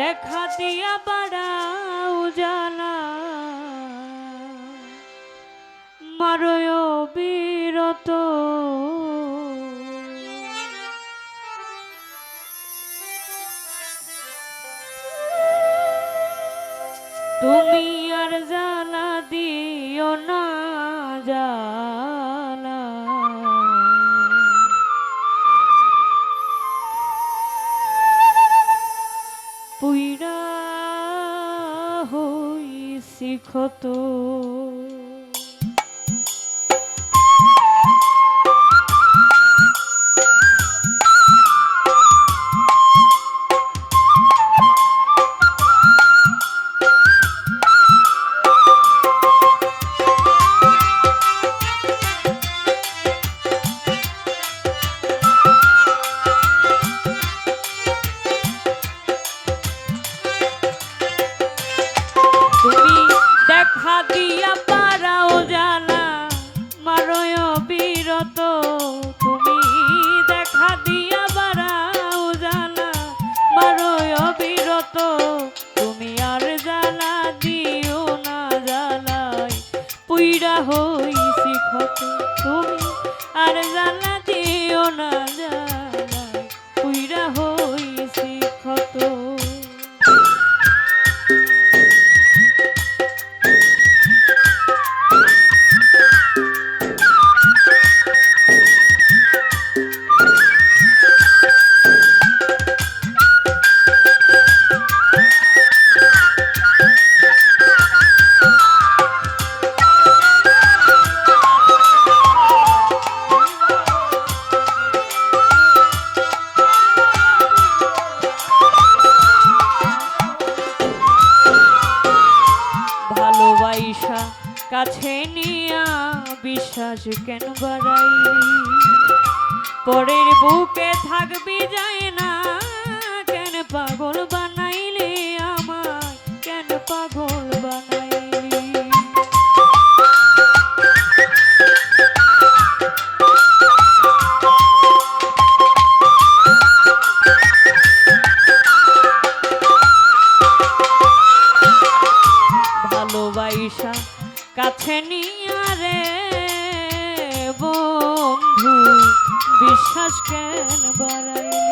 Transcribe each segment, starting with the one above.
দেখা দিয়া বাড়াও জানা মারয় বিরত। তুমি আর জ্বালা দিও না। পুইরা হইছি ক্ষত দেখা দিয়া পারাও জানা, মারয় বিরত। তুমি দেখা দিয়া বাড়াও জানা, মারয় বিরত। তুমি আর জ্বালা দিও না জ্বালাই পুইরা হইছি ক্ষত। তুমি আর জ্বালা দিও না জ্বালাই কাছে নিয়া বিশ্বাস কেন বাড়াই পরের বুকে থাকবি যায় কাছে রে বন্ধু, বিশ্বাস কেন বাড়াইলি?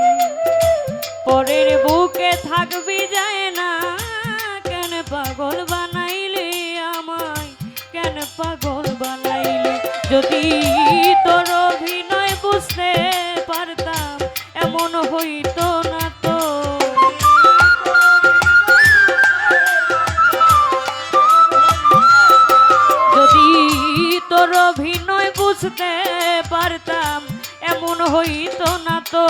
পরের বুকে থাকবি যায় না, কেন পাগল বানাইলি আমায়? কেন পাগল বানাইলি? যদি তোর বুঝতে পারতাম, এমন হইতো না তো।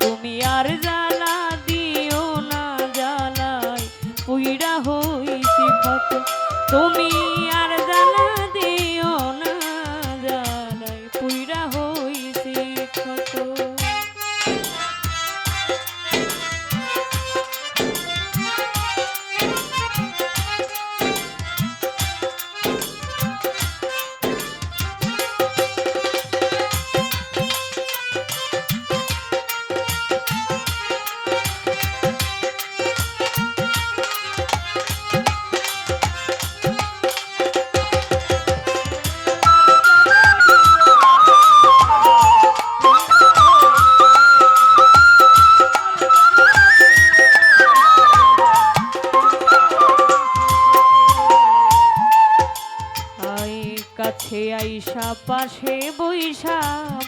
তুমি আর জ্বালা দিও না, জ্বালায় পুইরা হইছি কত তুমি আর জ্বালা পাশে বৈশা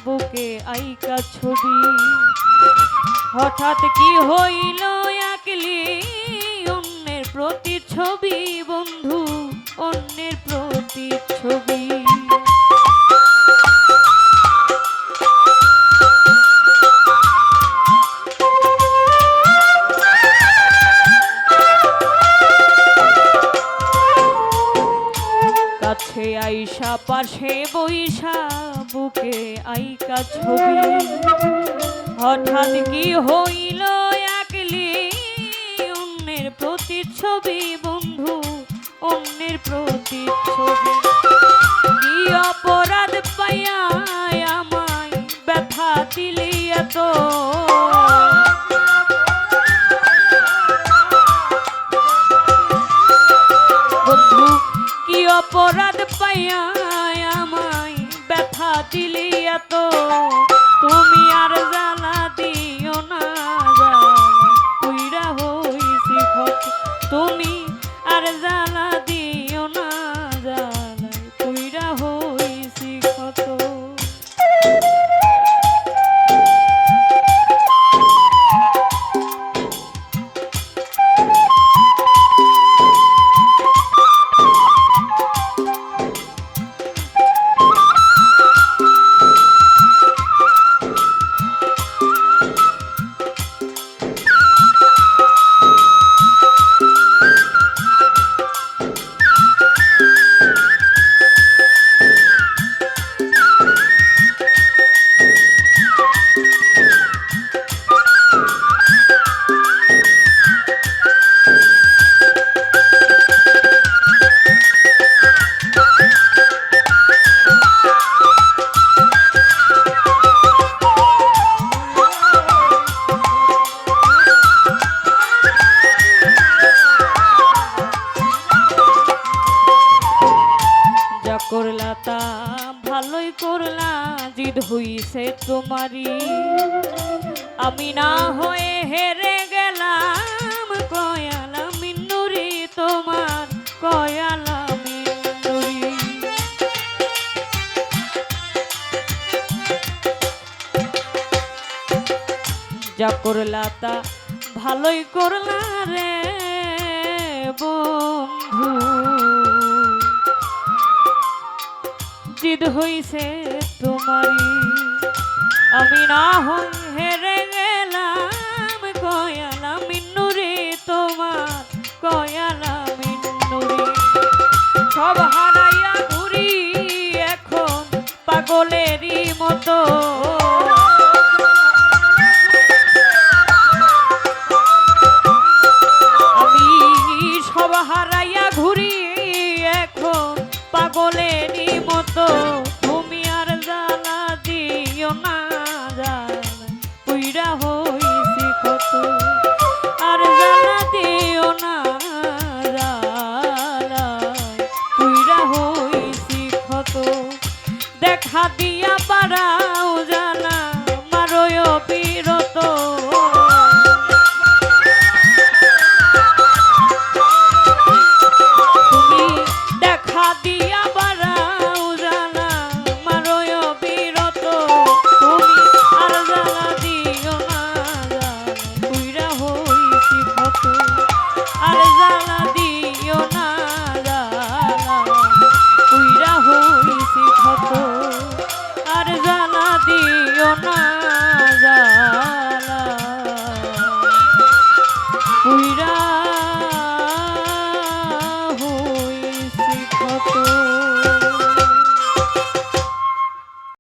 বুকে আইকা ছবি। হঠাৎ কি হইল একলি অন্যের প্রতি ছবি বন্ধু, অন্যের প্রতি ছবি পাশে বৈশা বুকে আইকা ছবি। হঠাৎ কি হইল একলি অন্যের প্রতি ছবি বন্ধু, অন্যের প্রতি ছবি অপরাধ পাইয়া আমায় ব্যথা দিলি এত? অপরাধ পাইয়া আমায় ব্যথা দিলি এত, তুমি আর জ্বালা দিও না, জ্বালা কুইরা হইছি তুমি আর জ্বালা দি হইছে তোমারই। আমি না হয়ে হেরে গেলাম, কয়ালা মিন্নুরি তোমার কয়ালা মিন্নুরি যা করলা তা ভালোই করলা রে বন্ধু। জিদ হইছে তোমারই। আমি না হই হেরে গেলাম, কয়ালা মিন্নুরে তোমার, কয়ালা মিন্নুরে সব হারাইয়া ঘুরি এখন পাগলেরই মতো। আমি সব হারাইয়া ঘুরি এখন পাগলেরই মতো। হাতিয়া পাড়াও জানা মারয় বিরত দেখা দিয়া